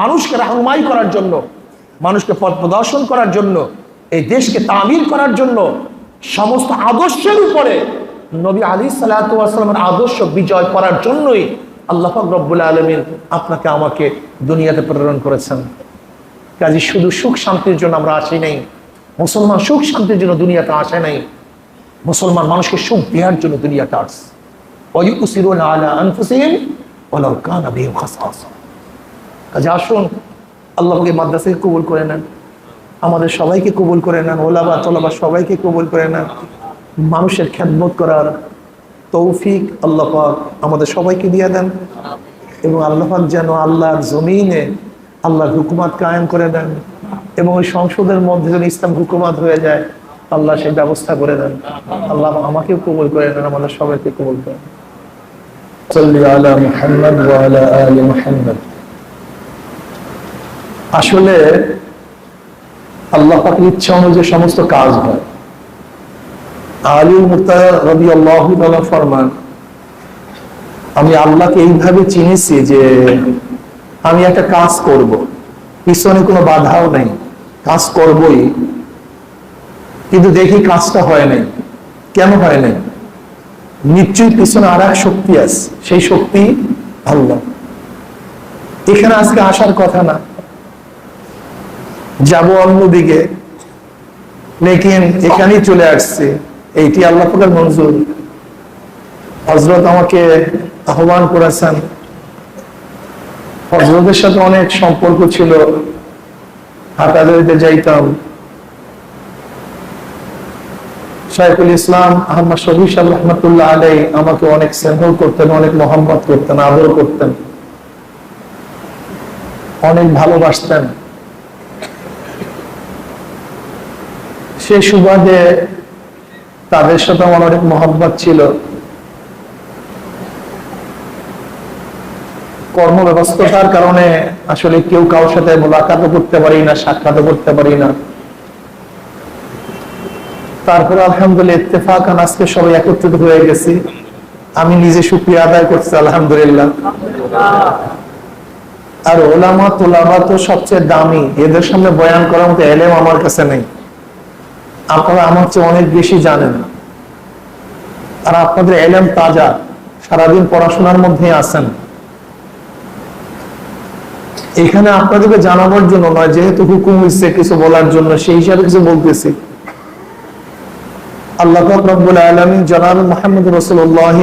মানুষকে রাহনুমাই করার জন্য, মানুষকে পথ প্রদর্শন করার জন্য, এই দেশকে তামিল করার জন্য, সমস্ত আদর্শের উপরে নবী আলী সাল্লামের আদর্শ বিজয় করার জন্যই আল্লাহ রব্বুল আলমিন আপনাকে আমাকে দুনিয়াতে প্রেরণ করেছেন। কাজে শুধু সুখ শান্তির জন্য আমরা আসি নাই, মুসলমান সুখ শান্তির জন্য দুনিয়াতে আসে নাই, মুসলমান মানুষকে সুখ দেওয়ার জন্য দুনিয়াতে আসছে কাজে আসুন আল্লাহকে মাদ্রাসাকে কবুল করে নেন আমাদের সবাইকে কবুল করে নেন ওলাবা তোলাবা সবাইকে কবুল করে নেন মানুষের খেদমত করার তৌফিক আল্লাহ পাক আমাদের সবাইকে দিয়ে দেন এবং আল্লাহ পাক যেন আল্লাহর জমিনে আল্লাহর হুকুমাত কায়েম করে দেন এবং ওই সংসদের মধ্যে যেন ইসলাম হুকুমাত হয়ে যায় আল্লাহ সেই ব্যবস্থা করে দেন আল্লাহ আমাকেও কবুল করে নেন আমাদের সবাইকে কবুল করেন صل على محمد وعلى آل محمد আসলে আল্লাহ পাকের ইচ্ছা অনুযায়ী সমস্ত কাজ হয়। আলী ফরমান, আমি আল্লাহকে এইভাবে চিনেছি যে আমি একটা কাজ করব। পিছনে কোনো বাধাও নেই। কাজ করবই। কিন্তু দেখি কাজটা হয় নাই। কেন হয় নাই? নিশ্চয়ই পিছনে আর এক শক্তি আছে। সেই শক্তি আল্লাহ। এখানে আজকে আসার কথা না। যাব অন্যদিকে। এখানেই চলে আসছে। এইটি আল্লাহ পাকের মঞ্জুর। হজরত আমাকে আহ্বান করেছেন। হজরতের সাথে অনেক সম্পর্ক ছিল। হাটাদারিতে যাইতাম। শাইখুল ইসলাম আহমদ শহীদ রহমতুল্লাহ আলাই আমাকে অনেক স্নেহ করতেন, অনেক মোহাম্মত করতেন, আদর করতেন। অনেক ভালোবাসতেন। সে সুবাদে তাদের সাথে আমার অনেক মোহাম্মত ছিল। কর্মব্যবস্থার কারণে আসলে কেউ কারোর সাথে মোলাকাতও করতে পারি না সাক্ষাৎ করতে পারি না। তারপরে আলহামদুলিল্লাহ ইত্তেফাকান আজকে সবাই একত্রিত হয়ে গেছি। আমি নিজে সুক্রিয়া আদায় করছি, আলহামদুলিল্লাহ। আর ওলামা তোলামা তো সবচেয়ে দামি। এদের সামনে বয়ান করার মতো এলেম আমার কাছে নেই। আপনারা আমার চেয়ে অনেক বেশি জানেন। আর আপনাদের এলেম তাজা, সারাদিন পড়াশোনার মধ্যে আছেন। এখানে আপনাদেরকে জানাবার জন্য নয়, যেহেতু হুকুম হয়েছে কিছু বলার জন্য, সেই হিসাবে কিছু বলতেছি। আল্লাহ রব্বুল আলমী জনাব মোহাম্মদ রসুল্লাহ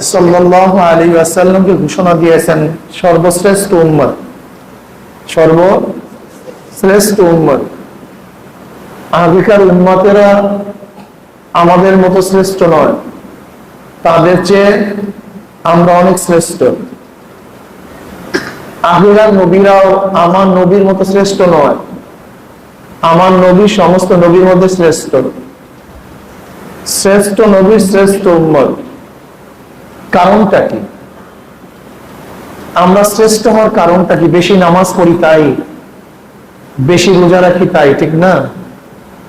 সাল্লাহ আলী আসাল্লামকে ঘোষণা দিয়েছেন, সর্বশ্রেষ্ঠ উম্মত। সর্বশ্রেষ্ঠ উম্মত। আগেকার উম্মতেরা আমাদের মতো শ্রেষ্ঠ নয়। তাদের চেয়ে আমরা অনেক শ্রেষ্ঠ। আগেকার নবীরাও আমার নবীর মতো শ্রেষ্ঠ নয়। আমার নবী সমস্ত নবীর মধ্যে শ্রেষ্ঠ। শ্রেষ্ঠ নবীর শ্রেষ্ঠ উম্মত। কারণটা কি? আমরা শ্রেষ্ঠ হওয়ার কারণটা কি? বেশি নামাজ পড়ি তাই? বেশি রোজা রাখি তাই, ঠিক না?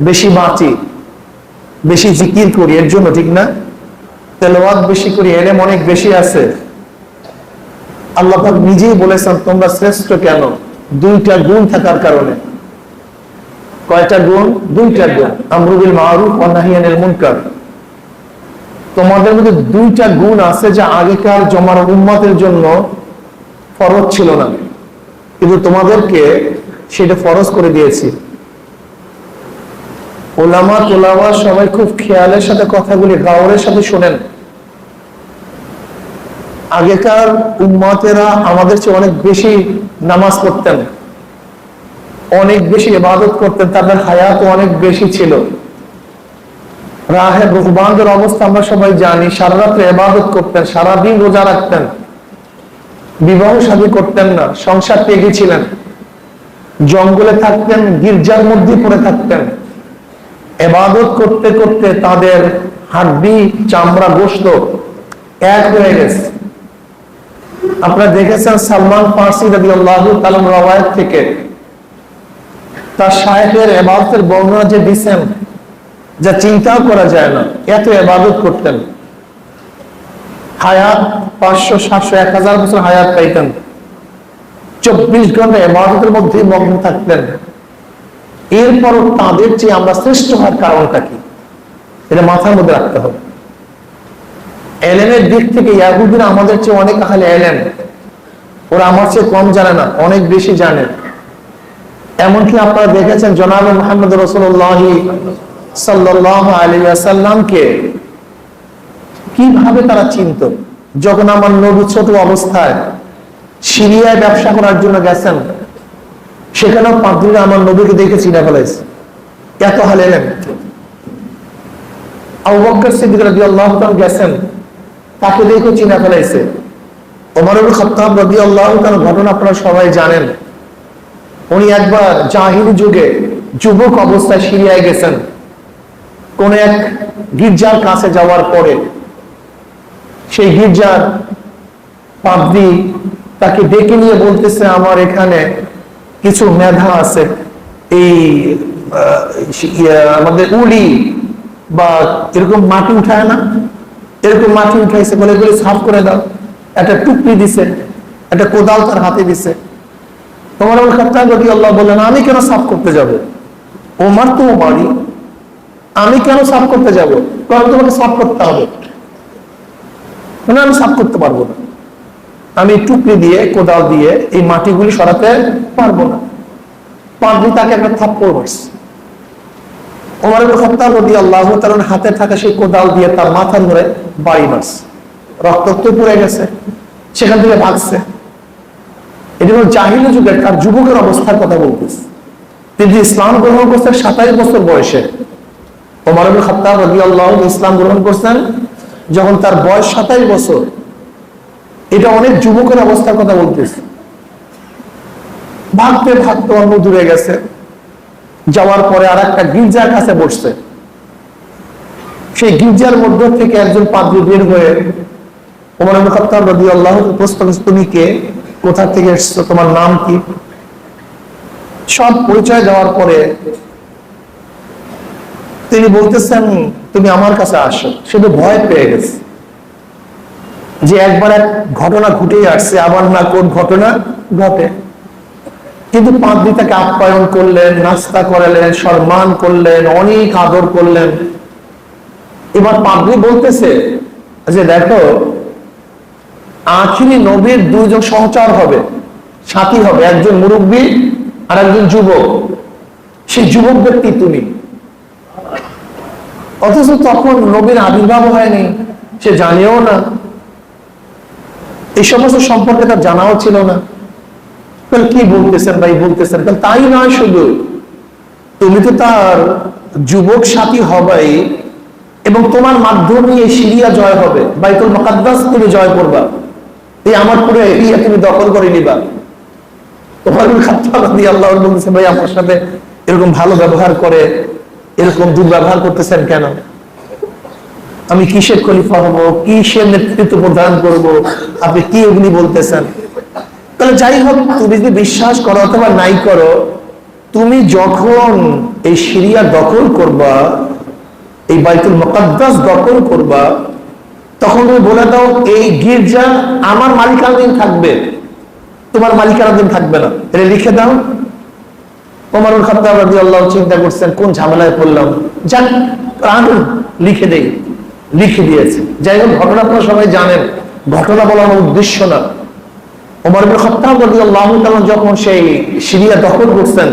বেশি বাঁচি, বেশি জিকির করি, এর জন্য ঠিক না? তেলাওয়াত বেশি করি, এলেম অনেক বেশি আছে। আল্লাহ নিজেই বলেছেন, তোমরা শ্রেষ্ঠ কেন? দুইটা গুণ থাকার কারণে। কয়টা গুণ? দুইটা গুণ। আমরুবিল মারুফ অনাহিয়ানের মুনকার। তোমাদের মধ্যে দুইটা গুণ আছে যা আগেকার জমার উম্মতের জন্য ফরজ ছিল না। কিন্তু তোমাদেরকে সেটা ফরজ করে দিয়েছি। ওলামা তোলামা সবাই খুব খেয়ালের সাথে কথাগুলি গাওরের সাথে শোনেন। আগেকার উম্মতেরা আমাদের চেয়ে অনেক বেশি নামাজ পড়তেন, অনেক বেশি ইবাদত করতেন, তাদের হায়াত অনেক বেশি ছিল। রাহে রুহবানদের অবস্থা আমরা সবাই জানি, সারা রাত্রে ইবাদত করতেন সারাদিন রোজা রাখতেন, বিবাহ শাদী করতেন না, সংসার ত্যাগী ছিলেন, জঙ্গলে থাকতেন, গির্জার মধ্যে পড়ে থাকতেন। এবাদত করতে করতে তাদের হাড্ডি, চামড়া গোস্ত এক হয়ে গেছে। আপনারা দেখেছেন সালমান ফার্সি রবি আল্লাহ তালম থেকে। তার সাহেবের এবাদতের বর্ণনা যে দিচ্ছেন যা চিন্তাও করা যায় না, এত এবাদত করতেন। হায়াত পাঁচশো, সাতশো, এক হাজার বছর হায়াত পাইতেন। চব্বিশ ঘণ্টা এমারতের মধ্যে মগ্ন থাকতেন। এরপরও তাদের চেয়ে আমরা শ্রেষ্ঠ হওয়ার কারণটা কি? এটা মাথার মধ্যে রাখতে হবে। এলেনের দিক থেকে ইয়াহুদিরা আমাদের চেয়ে অনেক আহলে এলেন ওরা আমার চেয়ে কম জানে না, অনেক বেশি জানে। এমনকি আপনারা দেখেছেন জনাব মোহাম্মদ রসুল্লাহ সাল্লাহ আলী আসাল্লামকে কীভাবে তারা চিনত? যখন আমার নবী ছোট অবস্থায় সিরিয়ায় ব্যবসা করার জন্য গেছেন সেখানেও পাদ্রীরা আমার নবীকে দেখে চিনে ফেলাইছে। এত হাল এলেন। গেছেন, তাকে দেখে চিনে ফেলাইছে। ওমর ইবনে খাত্তাব রাদিয়াল্লাহু তাআলা ঘটনা আপনারা সবাই জানেন। উনি একবার যুগে যুবক অবস্থায় সিরিয়ায় গেছেন। কোন এক গির্জার কাছে যাওয়ার পরে সেই গির্জার পাদ্রী তাকে ডেকে নিয়ে বলতেছে, আমার এখানে কিছু মেধা আছে এই ইয়ে, আমাদের উলি বা এরকম মাটি উঠায় না? এরকম মাটি উঠাইছে বলে এগুলি সাফ করে দাও। একটা টুকরি দিছে একটা কোদাল তার হাতে দিছে। তোমার আবুল খাত্তাব যদি আল্লাহ বললেন আমি কেন সাফ করতে যাব? ওমার তো বাড়ি আমি কেন সাফ করতে যাব? কারণ তোমাকে সাফ করতে হবে। মানে আমি সাফ করতে পারব না। আমি টুকরি দিয়ে, কোদাল দিয়ে এই মাটিগুলি সরাতে পারব না। পাগড়ি তাকে একটা থাপ্পড় মারছে। তাআলার হাতে থাকা সেই কোদাল দিয়ে তার মাথা ধরে বাড়ি মারছে। গেছে, সেখান থেকে ভাগছে। এটি হলো জাহিলি যুগের তার যুবকের অবস্থার কথা বলতেছে। তিনি ইসলাম গ্রহণ করছেন সাতাইশ বছর বয়সে। ওমর খাত্তাব রাদিয়াল্লাহু আনহু ইসলাম গ্রহণ করছেন যখন তার বয়স সাতাইশ বছর। এটা অনেক যুবকের অবস্থার কথা বলতেছে। ভাগতে ভাগতে অন্য দূরে গেছে। যাওয়ার পরে আর একটা গির্জার কাছে বসছে। সেই গির্জার মধ্য থেকে একজন পাদ্রী বের হয়ে ওমর আনহু প্রশ্ন তুমি কে কোথা থেকে এসেছ? তোমার নাম কি? সব পরিচয় দেওয়ার পরে তিনি বলতেছেন, তুমি আমার কাছে আসো। শুধু ভয় পেয়ে গেছে। যে একবার এক ঘটনা ঘটেই আসছে, আবার না কোন ঘটনা, ঘটে। কিন্তু পাদ্রি তাকে আপ্যায়ন করলেন, নাস্তা করালেন, সম্মান করলেন, অনেক আদর করলেন। এবার পাদ্রি বলতেছে যে দেখো, আখিরি নবীর দুইজন সহচর হবে, সাথী হবে, একজন মুরব্বী আর একজন যুবক। সেই যুবক ব্যক্তি তুমি। অথচ তখন নবীর আবির্ভাব হয়নি, সে জানিও না। এই সমস্ত সম্পর্কে তার জানাও ছিল না। কি বলতেছেন ভাই বলতেছেন? তাই নয় শুধু। তুমি তো তার যুবক সাথী হবাই এবং তোমার মাধ্যমে সিরিয়া জয় হবে, বাইতুল মকাদ্দাস তুমি জয় করবা। এই আমার পুরো এরিয়া তুমি দখল করে নিবা। আমার সাথে এরকম ভালো ব্যবহার করে, এরকম দুর্ব্যবহার করতেছেন কেন? আমি কিসের খলিফা হব? কিসের নেতৃত্ব প্রদান করব? আপনি কি এগুলি বলতেছেন? তাহলে যাই হোক, তুমি যদি বিশ্বাস করো অথবা নাই করো, তুমি যখন এই সিরিয়া দখল করবা, এই বাইতুল মুকাদ্দাস দখল করবা, তখন তুমি বলে দাও, এই গির্জা আমার মালিকানাধীন থাকবে। তোমার মালিকানাধীন থাকবে না। এটা লিখে দাও। ওমরুল খাত্তাব রাদিয়াল্লাহু চিন্তা করছেন, কোন ঝামেলায় পড়লাম? যাক আনুন লিখে দেই। লিখে দিয়েছে। যাই হোক, ঘটনা আপনারা সবাই জানেন। ঘটনা বলার উদ্দেশ্য না। ওমর যখন সেই সিরিয়া দখল করছেন,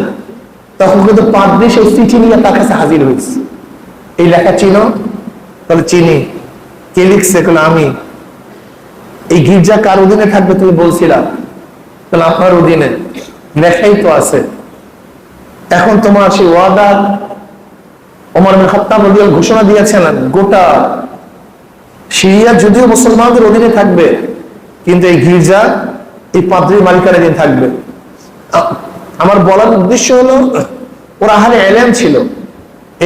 তখন কিন্তু পাদ্রী সেই চিঠি নিয়ে তার কাছে হাজির হয়েছে। এই লেখা তাহলে চিনি। কে লিখছে? আমি? এই গির্জা কার অধীনে থাকবে তুমি বলছিলা? তাহলে আপনার অধীনে। লেখাই তো আছে। এখন তোমার সেই ওয়াদা, ওমর খাত্তাব ঘোষণা দিয়েছেন গোটা সিরিয়া যদিও মুসলমানদের অধীনে থাকবে, কিন্তু এই গির্জা, এই পাদ্রীর মালিকানাধীন থাকবে। আমার বলার উদ্দেশ্য হলো, ওরা আহারে এলেম ছিল।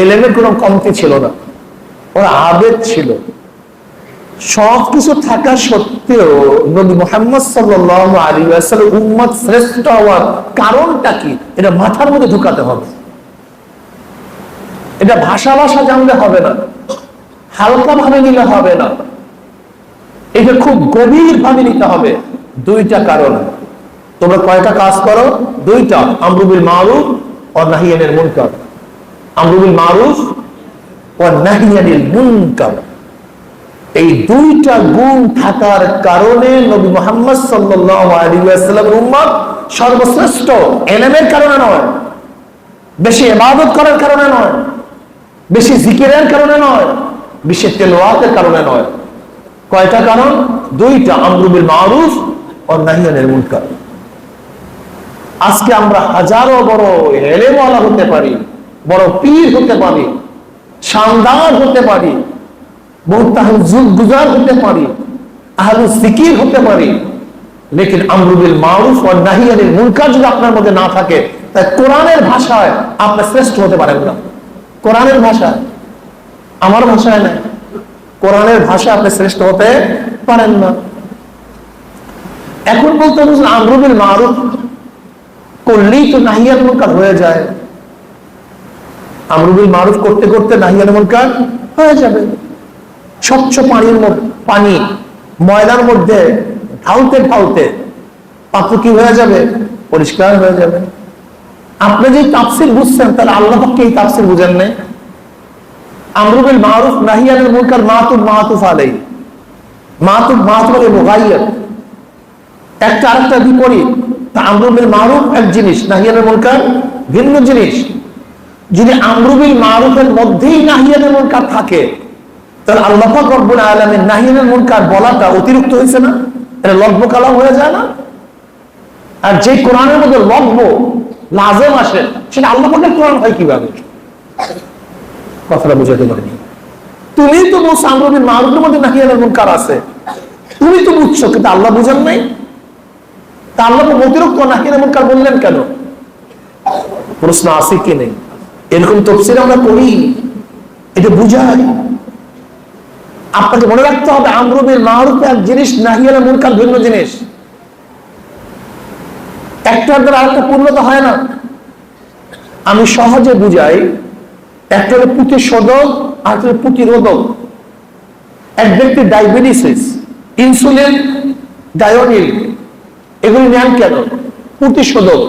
এলেমের কোনো কমতি ছিল না। ওরা আবেদ ছিল। সব কিছু থাকা সত্ত্বেও নবী মোহাম্মদ সাল্লাল্লাহু আলাইহি ওয়াসাল্লাম উম্মত শ্রেষ্ঠ হওয়ার কারণটা কি? এটা মাথার মধ্যে ঢুকাতে হবে। এটা ভাষা ভাষা জানলে হবে না। হালকা ভাবে নিলে হবে না। এটা খুব গভীর ভাবে নিতে হবে। দুইটা কারণ। তোমরা কয়টা কাজ করো? দুইটা। আমরুবিল মারুফ ও নাহিয়ানের মুনকার। আমরুবিল মারুফ ও নাহিয়ানিল মুনকার। এই দুইটা গুণ থাকার কারণে নবী মোহাম্মদ ওয়াসাল্লাম উম্মত সর্বশ্রেষ্ঠ। এলেমের কারণে নয়। বেশি ইবাদত করার কারণে নয়। বেশি জিকিরের কারণে নয়। বেশি তেলাওয়াতের কারণে নয়। কয়টা কারণ? দুইটা আমরুবিল মারুফ ও নাহিয়ানিল মুনকার। আজকে আমরা হাজারো বড় এলেমওয়ালা হতে পারি, বড় পীর হতে পারি, শানদার হতে পারি হতে পারি, আহলু সিকির হতে পারি, লেকিন আমরুবিল মারুফ ও নাহিয়ানিল মুনকার যদি আপনার মধ্যে না থাকে তাই কোরআনের ভাষায় আপনি শ্রেষ্ঠ হতে পারেন না। কোরআনের ভাষায়। আমার ভাষায় না কোরআনের ভাষায় আপনি শ্রেষ্ঠ হতে পারেন না। এখন বলতে হবে আমরুবিল মারুফ করলেই তো নাহিয়ান মুনকার হয়ে যায়। আমরুবিল মারুফ করতে করতে নাহিয়ান মুনকার হয়ে যাবে। স্বচ্ছ পানির মধ্যে, পানি ময়দার মধ্যে ঢালতে ঢালতে পাত্র কি হয়ে যাবে, পরিষ্কার হয়ে যাবে। আপনি যে তাফসির বুঝছেন, তাহলে আল্লাহ পক্ষে এই তাফসির বুঝেন নেই? আমরুবিল মারুফ নাহিয়ানের মুনকার মাতুব মাতুফ আলাই মাতুব মাতুব আলাই মুগাইয়াত একটা আরেকটা বিপরীত, তা আমরুবিল মারুফ এক জিনিস নাহিয়ানের মুনকার ভিন্ন জিনিস। যদি আমরুবিল মারুফের মধ্যেই নাহিয়ানের মুনকার থাকে, তাহলে আল্লাহ রব্বুল আলামিন নাহিয়ানের মুনকার বলাটা অতিরিক্ত হয়েছে না? এটা লব্ব কালাম হয়ে যায় না? আর যে কোরআনের মধ্যে লব্ব লাজেম আসে, সেটা আল্লাহ কোরআন হয় কীভাবে? কথাটা বুঝাতে পারিনি। তুমি তো বলছো আমরুবিল মারুফের মধ্যে নাহিয়ানের মুনকার আছে। তুমি তো বুঝছ, কিন্তু আল্লাহ বুঝেন নাই। তা আল্লাহ তো অতিরিক্ত নাহিয়ানের মুনকার বললেন কেন? প্রশ্ন আছে কি নেই? এরকম তফসির আমরা করি এটা বুঝাই। আপনাকে মনে রাখতে হবে আমরুবিল মারুফ এক জিনিস নাহিয়ানের মুনকার ভিন্ন জিনিস। একটার দ্বারা আরেকটা পূর্ণতা হয় না। আমি সহজে বুঝাই একটা হলো প্রতিশোধক আর একটা প্রতিরোধক এক ব্যক্তি ডায়াবেটিস ইনসুলিন ডায়োনিল এগুলি নেন কেন? প্রতিশোধক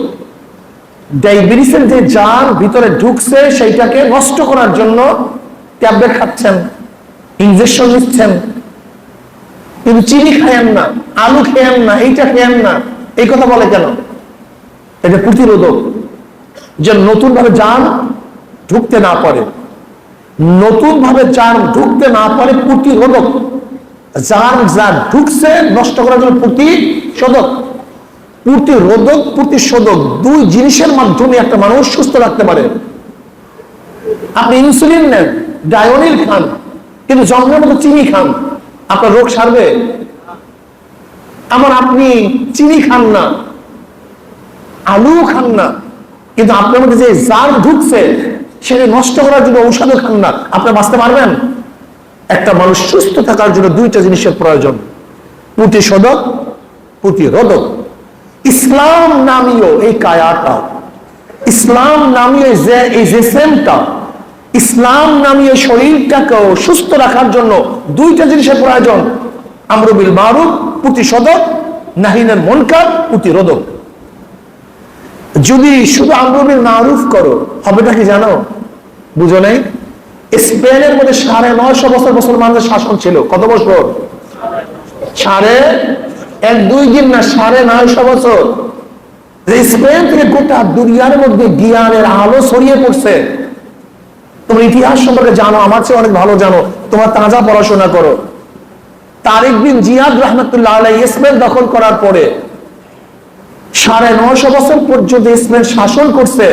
ডায়াবেটিসের যে জার ভিতরে ঢুকছে, সেইটাকে নষ্ট করার জন্য ট্যাবলেট খাচ্ছেন ইনজেকশন নিচ্ছেন। কিন্তু চিনি খায়েন না, আলু খেয়েন না, এইটা খেয়েন না, এই কথা বলে কেন? এটা প্রতিরোধক যে নতুন ভাবে যান ঢুকতে না পারে। নতুন ভাবে যান ঢুকতে না পারে, প্রতিরোধক যান যা ঢুকছে নষ্ট করার জন্য প্রতিশোধক। প্রতিরোধক, প্রতিশোধক দুই জিনিসের মাধ্যমে একটা মানুষ সুস্থ রাখতে পারে। আপনি ইনসুলিন নেন ডায়োনিল খান, কিন্তু জন্মের মতো চিনি খান, আপনার রোগ সারবে। আমার আপনি চিনি খান না আলু খান না, কিন্তু আপনার মধ্যে যে জার ঢুকছে সেটা নষ্ট করার জন্য ঔষধও খান না। আপনি বাঁচতে পারবেন? একটা মানুষ সুস্থ থাকার জন্য দুইটা জিনিসের প্রয়োজন। প্রতিশোধক প্রতিরোধক ইসলাম নামীয় এই কায়াটা। ইসলাম নামীয় এই জেসেমটা ইসলাম নামীয় শরীরটাকেও সুস্থ রাখার জন্য দুইটা জিনিসের প্রয়োজন। আমরুবিল মারুফ প্রতিশোধক নাহিনের মনকার প্রতিরোধক যদি শুধু আমরুবিল মারুফ করো, হবেটা কি জানো? বুঝো নেই? স্পেনের মধ্যে সাড়ে নয়শো বছর মুসলমানদের শাসন ছিল। কত বছর? সাড়ে এক, দুই দিন না, সাড়ে নয়শো বছর। স্পেন থেকে গোটা দুনিয়ার মধ্যে জ্ঞানের আলো ছড়িয়ে পড়ছে। তোমার ইতিহাস সম্পর্কে জানো, আমার চেয়ে অনেক ভালো জানো। তোমার তাজা পড়াশোনা করো। তারিক বিন জিয়াদ রহমতুল্লাহ আলাই স্পেন দখল করার পরে সাড়ে নশো বছর পর্যন্ত স্পেন শাসন করছে।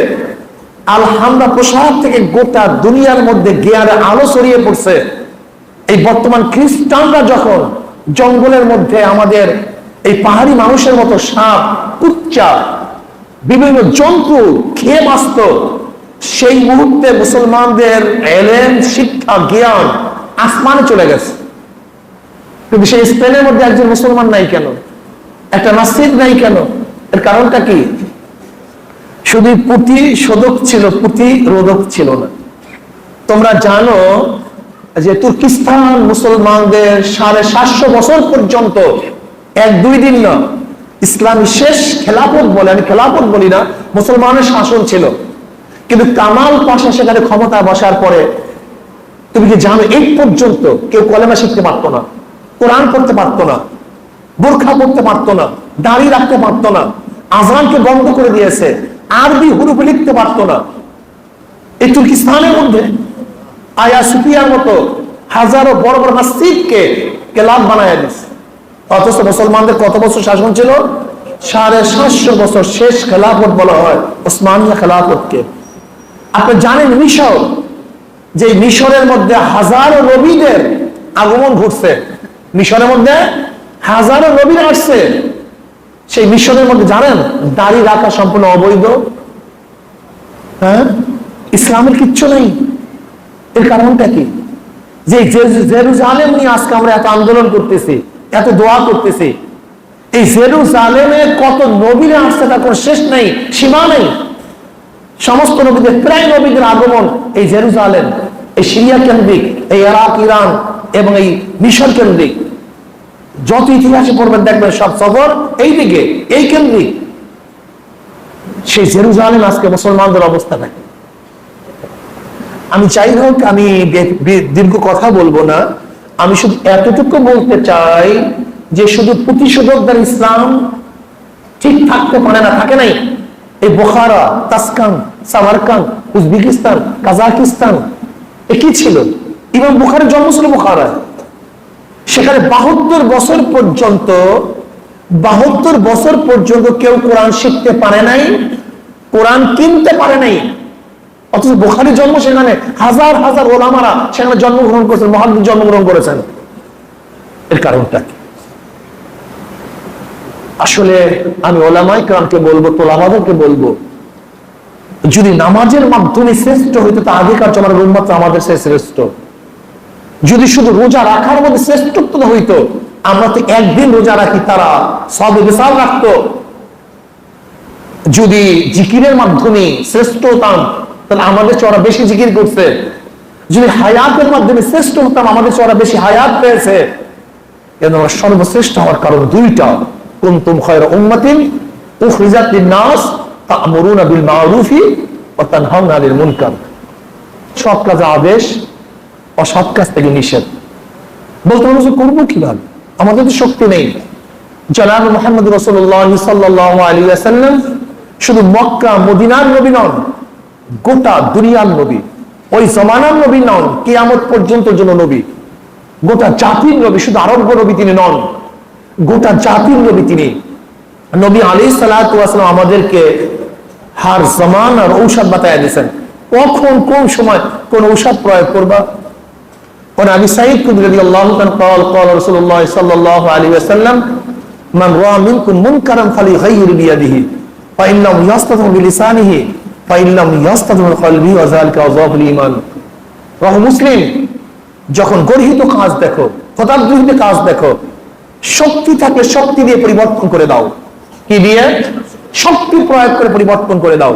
আলহামরা প্রসাদ থেকে গোটা দুনিয়ার মধ্যে জ্ঞানের আলো ছড়িয়ে পড়ছে। এই বর্তমান খ্রিস্টানরা যখন জঙ্গলের মধ্যে আমাদের এই পাহাড়ি মানুষের মতো সাপ, কুচ্চা, বিভিন্ন জন্তু খেয়ে বাঁচত, সেই মুহূর্তে মুসলমানদের এলেন শিক্ষা, জ্ঞান আসমানে চলে গেছে। কিন্তু সেই স্পেনের মধ্যে একজন মুসলমান নাই কেন? একটা মসজিদ নাই কেন? এর কারণটা কি? শুধু পুঁতি শোধক ছিল পুঁতি রোধক ছিল না। তোমরা জানো যে তুর্কিস্তান মুসলমানদের সাড়ে সাতশো বছর পর্যন্ত এক দুই দিন না, ইসলামী শেষ খেলাফত বলে, আমি খেলাফত বলি না, মুসলমানের শাসন ছিল। কিন্তু কামাল পাশা সেখানে ক্ষমতায় বসার পরে, তুমি কি জানো এই পর্যন্ত কেউ কলেমা শিখতে পারতো না, কোরআন করতে পারতো না, বোরখা পড়তে পারতো না, দাড়ি রাখতে পারতো না আজরানকে বন্ধ করে দিয়েছে। আরবি হুরুফে লিখতে পারতো না। এই তুর্কিস্তানের মধ্যে আয়া সুফিয়ার মতো হাজারো বড় বড় মসজিদকে কেলাব বানায় দিচ্ছে অথচ মুসলমানদের কত বছর শাসন ছিল? সাড়ে সাতশো বছর শেষ খেলাফত বলা হয়, ওসমানিয়া খেলাফতকে। আপনি জানেন মিশর? যে মিশরের মধ্যে হাজারো নবীদের আগমন ঘটছে। মিশরের মধ্যে হাজারো নবী আসছে। সেই মিশরের মধ্যে জানেন? দাড়ি রাখা সম্পূর্ণ অবৈধ। হ্যাঁ? ইসলামের কিচ্ছু নেই। এর কারণটা কি? যে জেরুজালেম নিয়ে আজকে আমরা এত আন্দোলন করতেছি, এত দোয়া করতেছি, এই জেরুজালেমে কত নবীরা আসছে তার কোনো শেষ নেই, সীমা নেই। সমস্ত নবীদের, প্রায় নবীদের আগমন এই জেরুজালেম, এই সিরিয়া কেন্দ্রিক, এই ইরাক, ইরান এবং এই মিশর কেন্দ্রিক। যত ইতিহাসে পড়বেন দেখবেন সব সফর এই দিকে, এই কেন্দ্রিক সেই জেরুজালেম আজকে মুসলমানদের অবস্থা থাকে আমি চাই হোক, আমি দীর্ঘ কথা বলব না। আমি শুধু এতটুকু বলতে চাই যে শুধু প্রতিশোধকদের ইসলাম ঠিক থাকতে পারে না, থাকে নাই। এই Bukhara, Tashkent, Samarkand, Uzbekistan, Kazakhstan, এ কি ছিল? ইমাম বুখারের জন্ম ছিল বোখারা সেখানে বাহাত্তর বছর পর্যন্ত, বাহাত্তর বছর পর্যন্ত কেউ কোরআন শিখতে পারে নাই, কোরআন কিনতে পারে নাই। অথচ বোখারির জন্ম সেখানে, হাজার হাজার ওলামারা সেখানে জন্মগ্রহণ করেছেন মহাদ্দিন জন্মগ্রহণ করেছেন। এর কারণটা কি? আসলে আমি ওলামাই ক্রামকে বলব তোলাবাদকে বলব, যদি নামাজের মাধ্যমে শ্রেষ্ঠ হইতো তা আগেকার জমার উন্মত আমাদের সে শ্রেষ্ঠ। যদি শুধু রোজা রাখার মধ্যে শ্রেষ্ঠত্ব হইতো, আমরা তো একদিন রোজা রাখি, তারা সব বিশাল রাখতো। যদি জিকিরের মাধ্যমে শ্রেষ্ঠ হতাম, তাহলে আমাদের ওরা বেশি জিকির করছে। যদি হায়াতের মাধ্যমে শ্রেষ্ঠ হতাম, আমাদের ওরা বেশি হায়াত পেয়েছে। আমরা সর্বশ্রেষ্ঠ হওয়ার কারণ দুইটা। কুনতুম খায়রা উম্মাতিন উখরিজাত লিন-নাস তা'মুরুনা বিল মা'রুফি ওয়া তানহাউনা আনিল মুনকার। সৎ কাজে আদেশ অসৎ কাজ থেকে নিষেধ। বলতে মানুষ করব কীভাবে? আমাদের তো শক্তি নেই। জনাব মোহাম্মদ রসুল্লাহ সাল্লাহ আলী আসাল্লাম শুধু মক্কা, মদিনার নবী নন, গোটা দুনিয়ার নবী, ওই জমানার নবী নন, কিয়ামত পর্যন্ত জন্য নবী, গোটা জাতির নবী, শুধু আরব্য নবী তিনি নন, গোটা জাতির নবী তিনি। নবী আলী সালাম আমাদেরকে হার, জমান আর ঔষধ বাতায় দিয়েছেন। কখন কোন সময় কোন ঔষধ প্রয়োগ করবা? وعن ابي سعيد خدري رضي الله عنه قال قال رسول الله صلى الله عليه وسلم من راى منكم منكرا فليغير بيده فان لم يستطع بلسانه فان لم يستطع بقلبه وذلك اضعف الايمان রাহ মুসলিম যখন গর্হিত কাজ দেখো হতাগ্রহিত কাজ দেখো শক্তি থাকলে শক্তি দিয়ে পরিবর্তন করে দাও কি দিয়ে শক্তি প্রয়োগ করে পরিবর্তন করে দাও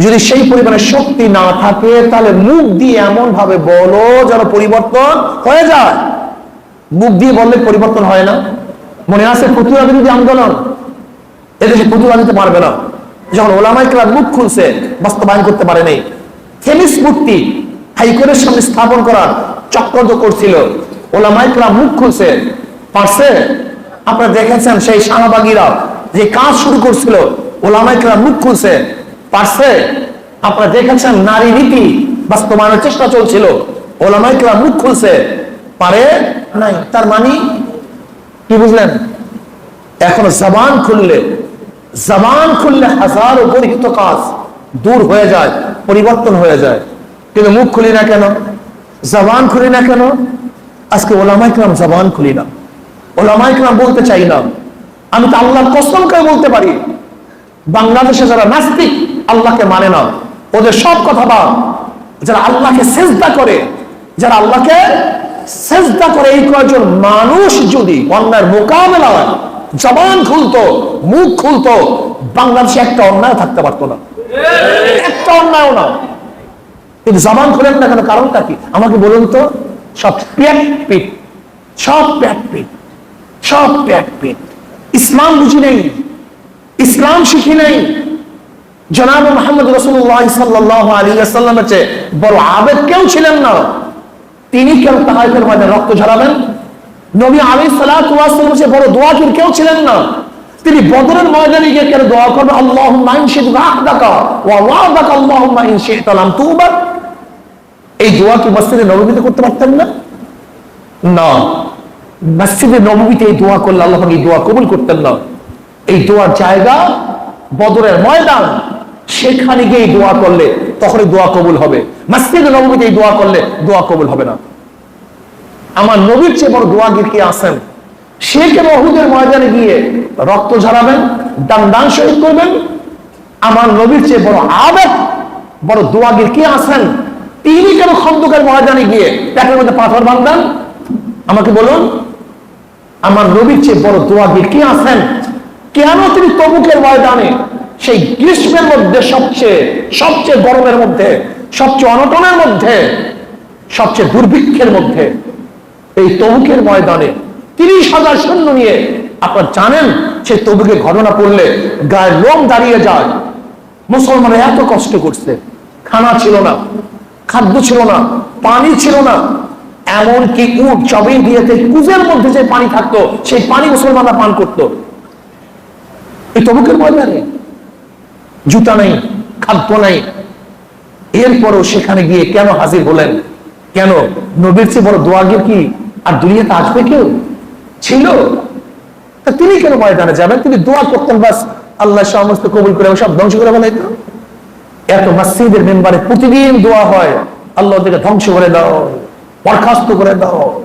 যদি সেই পরিমাণে শক্তি না থাকে, তাহলে মুখ দিয়ে এমন ভাবে বলো যেন পরিবর্তন হয়ে যায়। মুখ দিয়ে বললে পরিবর্তন হয় না। মনে আছে ফতুয়া বিরোধী আন্দোলন? এদেশে ফতুয়া দিতে পারবে না। যখন ওলামাই ক্লাব মুখ খুলছে, বাস্তবায়ন করতে পারে নাই। থেমিস মূর্তি হাইকোর্টের সামনে স্থাপন করার চক্রান্ত করছিল। ওলামাই ক্লাব মুখ খুলছে। পারছে? আপনারা দেখেছেন সেই শাহবাগীরা যে কাজ শুরু করছিল। ওলামাই ক্লাব মুখ খুলছে। পারছে? আপনারা দেখেছেন নারী নীতি বাস্তবায়নের চেষ্টা চলছিল। ওলামাই ক্লাব মুখ খুলছে। পারে নাই। তার মানে কি বুঝলেন? এখন জবান খুললে জবান খুললে হাজারো গরিহিত কাজ দূর হয়ে যায়, পরিবর্তন হয়ে যায়। কিন্তু মুখ খুলি না কেন? জবান খুলি না কেন? আজকে ওলামাই কিরাম জবান খুলি না। ওলামাই কিরাম বলতে চাই না। আমি তো আল্লাহর কসম করে বলতে পারি। বাংলাদেশে যারা নাস্তিক আল্লাহকে মানে না। ওদের সব কথা বা যারা আল্লাহকে সেজদা করে, যারা আল্লাহকে সেজদা করে, এই কয়েকজন মানুষ যদি অন্যায়ের মোকাবেলায় জবান খুলতো, মুখ খুলতো, বাংলাদেশে একটা অন্যায় থাকতে পারতো না। একটা অন্যায় না। কিন্তু জবান খুলেন না কেন? কারণটা কি? আমাকে বলুন তো, সব পেট পিট, সব পেট পিট, সব পেট পিট। ইসলাম বুঝি নেই। ইসলাম শিখি নেই। জনাব মোহাম্মদ রসুল্লাহ সাল্লাহ আলী আসাল্লামের চেয়ে বড় আবেদ কেউ ছিলেন না। তিনি কেন তাহাজের মধ্যে রক্ত ঝরাবেন নবী আলী সাল্লাহাম সে বড় দোয়াকির কেউ ছিলেন না। তিনি বদরের ময়দানে দোয়া আল্লাহ এই দোয়া কি মসজিদে করতে পারতেন না? না। এই দোয়া করলে আল্লাহ এই করতেন না। এই দোয়ার জায়গা বদরের ময়দান, সেখানে গিয়ে দোয়া করলে তখনই দোয়া কবুল হবে। মসজিদে নবমীতে এই দোয়া করলে দোয়া কবুল হবে না। আমার নবীর চেয়ে বড় দোয়াগির কে আছেন? সে কেন অহুদের ময়দানে গিয়ে রক্ত ঝরাবেন, দান দান শহীদ করবেন? আমার নবীর চেয়ে বড় আবেগ, বড় দোয়াগির কে আছেন? তিনি কেন খন্দকের ময়দানে গিয়ে পেটের মধ্যে পাথর বাঁধবেন আমাকে বলুন, আমার নবীর চেয়ে বড় দোয়াগির কে আছেন? কেন তিনি তবুকের ময়দানে? সেই গ্রীষ্মের মধ্যে সবচেয়ে সবচেয়ে গরমের মধ্যে, সবচেয়ে অনটনের মধ্যে, সবচেয়ে দুর্ভিক্ষের মধ্যে এই তবুকের ময়দানে তিরিশ হাজার সৈন্য নিয়ে আপনার জানেন সে তবুকে ঘটনা পড়লে গায়ের লোম দাঁড়িয়ে যায়। মুসলমানরা এত কষ্ট করছে। খানা ছিল না, খাদ্য ছিল না, পানি ছিল না। এমনকি উট জবে দিয়েতে কুজের মধ্যে যে পানি থাকতো, সেই পানি মুসলমানরা পান করতো। এই তবুকের ময়দানে? জুতা নেই, খাদ্য নেই। এরপরও সেখানে গিয়ে কেন হাজির হলেন? কেন? নবীর চেয়ে বড় দোয়াগের কি আর দুনিয়াতে আসবে কেউ? ছিল। তা তিনি কেন ময়দানে যাবেন? তিনি দোয়া করতেন, বাস আল্লাহ সমস্ত কবুল করে সব ধ্বংস করে ফেলাইত। এত মসজিদের মেম্বারে প্রতিদিন দোয়া হয়, আল্লাহ ওদেরকে ধ্বংস করে দাও, বরখাস্ত করে দাও,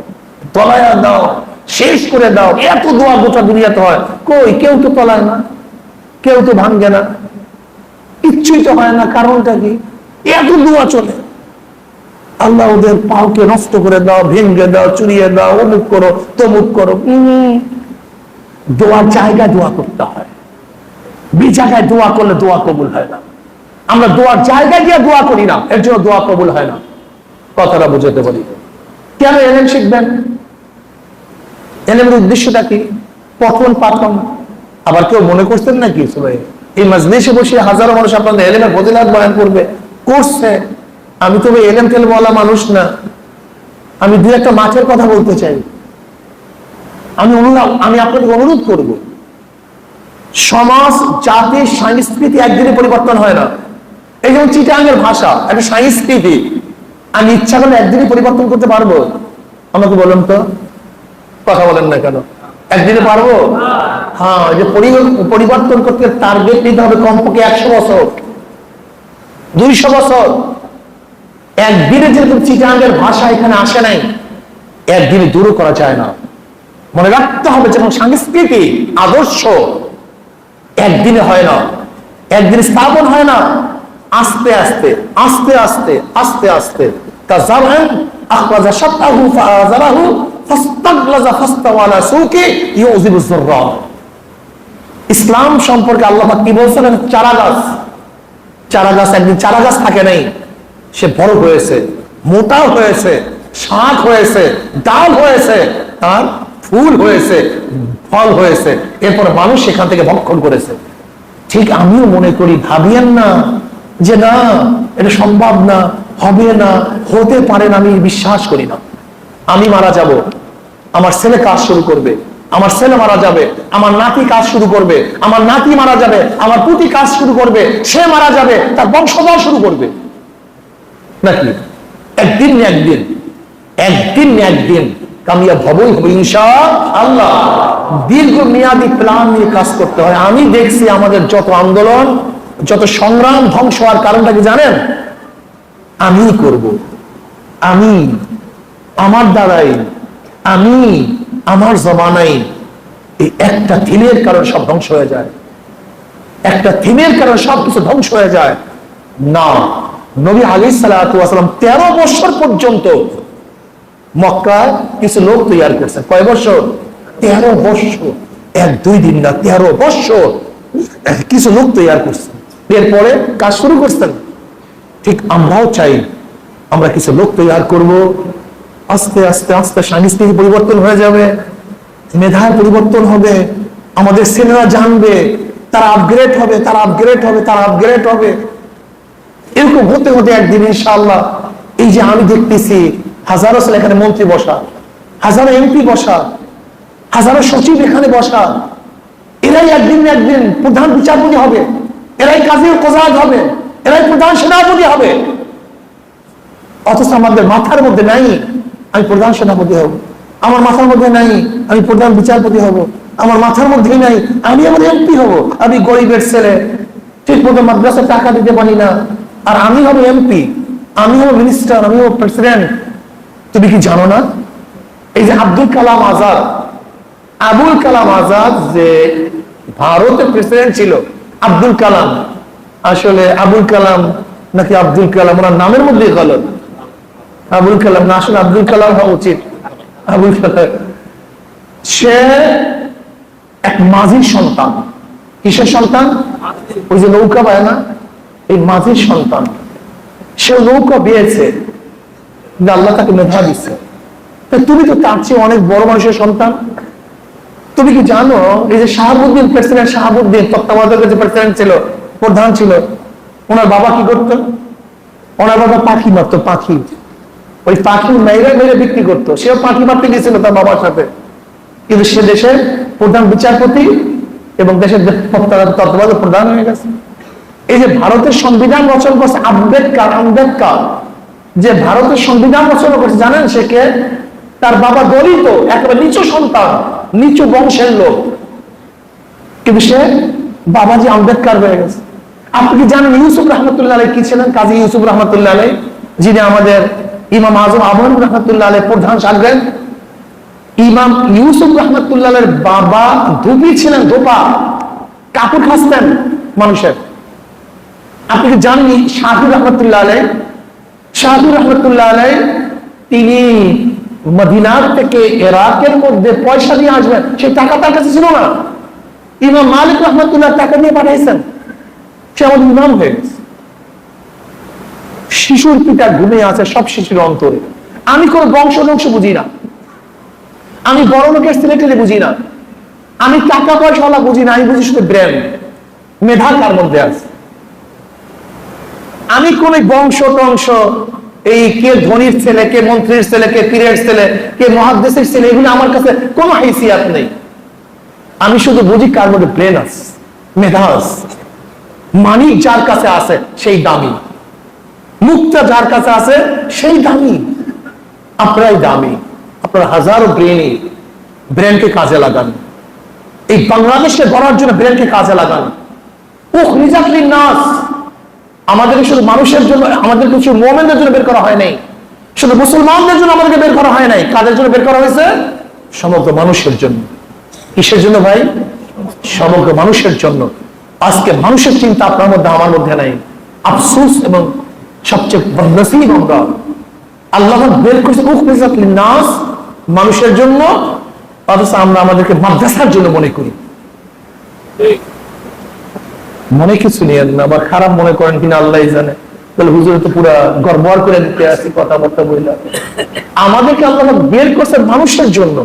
তলায়া দাও, শেষ করে দাও। এত দোয়া গোটা দুনিয়াতে হয়। কই? কেউ তো তলায় না। কেউ তো ভাঙ্গে না। কিচ্ছুই তো হয় না, কারণটা কি? এত দোয়া চলে। আল্লাহ ওদের পাওকে নষ্ট করে দাও ভেঙ্গে দাও, চুরিয়ে দাও, অমুক করো, তমুক করো। দোয়ার জায়গায় দোয়া করতে হয়। বি জায়গায় দোয়া করলে দোয়া কবুল হয় না। আমরা দোয়ার জায়গায় গিয়ে দোয়া করি না, এর জন্য দোয়া কবুল হয় না। কথাটা বুঝাতে পারি। কেন এলেন শিখবেন? এলেমের উদ্দেশ্যটা কি? পঠন পাঠন আবার কেউ মনে করছেন নাকি? সবাই। এই মাজলিসে বসে হাজারো মানুষ আপনাদের এলেমের ফজিলাত বয়ান করবে। করছে। আমি তবে এলেম তেল বলা মানুষ না। আমি দু একটা মাঠের কথা বলতে চাই। আমি অনুরোধ, আমি আপনাদের অনুরোধ করব। সমাজ, জাতি, সংস্কৃতি একদিনে পরিবর্তন হয় না। এই যেমন চিটাঙ্গের ভাষা, একটা সংস্কৃতি, আমি ইচ্ছা করলে একদিনে পরিবর্তন করতে পারব? আমাকে বলুন তো। কথা বলেন না কেন? একদিনে পারব? হ্যাঁ পরিবর্তন করতে টার্গেট নিতে হবে কমপক্ষে একশো বছর, দুইশো বছর। একদিনে যেরকম চিটাঙ্গের ভাষা এখানে আসে নাই একদিনে দূর করা যায় না। মনে রাখতে হবে যেমন সংস্কৃতি, আদর্শ, একদিনে হয় না, একদিন স্থাপন হয় না, আস্তে আস্তে আস্তে আস্তে আস্তে আস্তে। কাযারআন আখরাজা শাতাহু ফাআযারাহু ফাস্তাগলাজা ফাস্তাওয়া আলা সুকি ইউযিবু যুররা। ইসলাম সম্পর্কে আল্লাহ কি বলছেন চারা গাছ চারা গাছ একদিন চারা গাছ থাকে নাই। সে বড় হয়েছে, মোটা হয়েছে, শাক হয়েছে, ডাল হয়েছে, তার ফুল হয়েছে, ফল হয়েছে। এরপর মানুষ সেখান থেকে ভক্ষণ করেছে। ঠিক আমিও মনে করি, ভাবিয়েন না যে না, এটা সম্ভব না, হবে না, হতে পারে না, আমি বিশ্বাস করি না। আমি মারা যাব, আমার ছেলে কাজ শুরু করবে। আমার ছেলে মারা যাবে, আমার নাতি কাজ শুরু করবে, আমার নাতি মারা যাবে, আমার পুতি কাজ শুরু করবে, সে মারা যাবে, তার বংশধর শুরু করবে। নাকি? একদিন একদিন একদিন একদিন হবে ইনশা আল্লাহ দীর্ঘ মেয়াদী প্ল্যান নিয়ে কাজ করতে হয়। আমি দেখছি আমাদের যত আন্দোলন, যত সংগ্রাম ধ্বংস হওয়ার কারণটা কি জানেন? আমি করব। আমি, আমার দ্বারাই, আমি আমার জমানাই এই একটা থিমের কারণ সব ধ্বংস হয়ে যায়। একটা থিমের কারণে সবকিছু ধ্বংস হয়ে যায়। না, নবী আলী সালাম তেরো বছর পর্যন্ত মক্কায় কিছু লোক তৈরি করছেন কয় বছর? তেরো বছর। এক, দুই দিন না, তেরো বছর কিছু লোক তৈরি করছে। এরপরে কাজ শুরু করছেন। ঠিক আমরাও চাই আমরা কিছু লোক তৈরি করব। আস্তে আস্তে আস্তে সাংস্কৃতিক পরিবর্তন হয়ে যাবে, মেধার পরিবর্তন হবে, আমাদের ছেলেরা জানবে, তারা আপগ্রেড হবে, তারা আপগ্রেড হবে, তারা আপগ্রেড হবে। এরকম হতে হতে একদিন ইনশাআল্লাহ, এই যে আমি দেখতেছি, হাজারো ছেলে এখানে মন্ত্রী বসা, হাজারো এমপি বসা, হাজারো সচিব এখানে বসা, এরাই একদিন একদিন প্রধান বিচারপতি হবে, এরাই কাজী কোজাদ হবে, এরাই প্রধান সেনাপতি হবে। অথচ আমাদের মাথার মধ্যে নাই আমি প্রধান সেনাপতি হব। আমার মাথার মধ্যে নাই, আমি প্রধান বিচারপতি হব। আমার মাথার মধ্যেই নাই, আমি আমার এমপি হব। আমি গরিবের ছেলে, ঠিক মতো মাদ্রাসায় টাকা দিতে পারি না। আর আমি হব এমপি, আমি হব মিনিস্টার আমি হব প্রেসিডেন্ট তুমি কি জানো না? এই যে আব্দুল কালাম আজাদ, আবুল কালাম আজাদ যে ভারতের প্রেসিডেন্ট ছিল, আব্দুল কালাম। আসলে আবুল কালাম নাকি আব্দুল কালাম, ওনার নামের মধ্যে গলত। আবুল কালাম, না, আসলে আব্দুল কালাম হওয়া উচিত। আবুল কালাম, সে এক মাঝির সন্তান। কিসের সন্তান? ওই যে নৌকা পায় না? এই মাঝির সন্তান। সে নৌকা বিয়েছে আল্লাহ তাকে মেধা দিচ্ছে। তুমি তো তার চেয়ে অনেক বড় মানুষের সন্তান। তুমি কি জানো, এই যে শাহাবুদ্দিন প্রেসিডেন্ট, শাহাবুদ্দিন তত্ত্বাবধায়কের যে প্রেসিডেন্ট ছিল, প্রধান ছিল, ওনার বাবা কি করতো? ওনার বাবা পাখি মারতো, পাখি। ওই পাখি মেয়েরা মেরে বিক্রি করতো। সেও পাখি মারতে গেছিল তার বাবার সাথে। কিন্তু সে দেশের প্রধান বিচারপতি এবং দেশের তত্ত্বাবধায়ক প্রধান হয়ে গেছে। এই যে ভারতের সংবিধান রচনা করছে আম্বেদকার আম্বেদকার। যে ভারতের সংবিধান রচনা করছে, জানেন সে কে? তার বাবা দলিত, একেবারে নিচু সন্তান, নিচু বংশের লোক। কিন্তু সে বাবাজি আম্বেদকার হয়ে গেছে। আপনি কি জানেন ইউসুফ রহমতুল্লাহ কি ছিলেন? কাজী ইউসুফ রহমতুল্লাহ যিনি আমাদের ইমাম আজম আবহান রহমতুল্লাহ আলাই প্রধান সাগরেন ইমাম ইউসুফ রহমতুল্লাহ বাবা ধুপি ছিলেন, ধোপা। কাপড় খাসতেন মানুষের। আপনি কি জানেন শাহুর রহমতুল্লাহ আলাই শাহুর রহমতুল্লাহ আলাই তিনি মদিনার থেকে এরাকের মধ্যে পয়সা দিয়ে আসবেন। সেই টাকা তার কাছে ছিল না। ইমাম মালিক রহমতুল্লাহ টাকা দিয়ে পাঠাইছেন। সে আমাদের ইমাম হয়ে গেছে। শিশুর পিতা ঘুমে আছে সব শিশুর অন্তরে। আমি কোন বংশ বংশ বুঝি না। আমি বড় লোকের ছেলে বুঝি না। আমি টাকা পয়সা বুঝি না, আমি বুঝি শুধু ব্রেন। মেধা কার মধ্যে আছে? আমি কোন বংশ টংশ এই কে ধনির ছেলে, কে মন্ত্রীর ছেলে, কে পীরের ছেলে, কে মহাদেশের ছেলে, এগুলো আমার কাছে কোনো হাইসিয়াত নেই। আমি শুধু বুঝি কার মধ্যে ব্রেন আছে, মেধা আছে। মানিক যার কাছে আছে, সেই দামি। মুক্তা যার কাছে আছে, সেই দামি। আপনারাই দামি। আপনারা হাজারো ব্রেনই ব্রেনকে কাজে লাগান। এই বাংলাদেশকে গড়ার জন্য ব্রেনকে কাজে লাগান। আমাদেরকে শুধু মানুষের জন্য আমাদের কিছু মোমেনদের জন্য বের করা হয় নাই। শুধু মুসলমানদের জন্য আমাদেরকে বের করা হয় নাই। কাদের জন্য বের করা হয়েছে? সমগ্র মানুষের জন্য। কিসের জন্য ভাই? সমগ্র মানুষের জন্য। আজকে মানুষের চিন্তা আপনার মধ্যে আমার মধ্যে নাই। আফসুস এবং সবচেয়ে বদনসিব আমরা। আল্লাহ বের করছে উখরিজাতলিন নাস মানুষের জন্য, অথচ আমরা আমাদেরকে মাদ্রাসার জন্য মনে করি। মনে কিছু নিয়েন না বা খারাপ মনে করেন কিনা আল্লাহ জানে। তাহলে হুজুর তো পুরা গড়বড় করে দিতে আসি, কথাবার্তা বললাম আমাদেরকে আল্লাহ বের করছে মানুষের জন্য।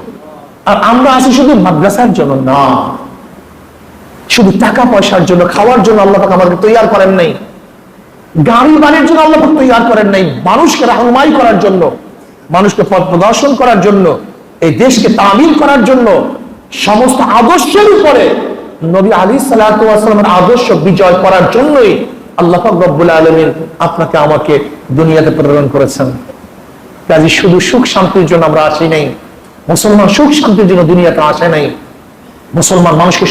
আর আমরা আছি শুধু মাদ্রাসার জন্য না। শুধু টাকা পয়সার জন্য, খাওয়ার জন্য আল্লাহ পাক আমাদেরকে তৈরি করেন নাই। গাড়ি বাড়ির জন্য আল্লাহ তৈরি করেন নাই, মানুষকে রাহমাই করার জন্য, মানুষকে পথ প্রদর্শন করার জন্য, এই দেশকে তামিল করার জন্য, সমস্ত আদর্শের উপরে নবী আলী সালামের আদর্শ বিজয় করার জন্যই আল্লাহ রব্বুল আলমিন আপনাকে, আমাকে দুনিয়াতে প্রেরণ করেছেন। কাজে শুধু সুখ শান্তির জন্য আমরা আসি নাই, মুসলমান সুখ শান্তির জন্য দুনিয়াতে আসে নাই, মুসলমান মানুষকে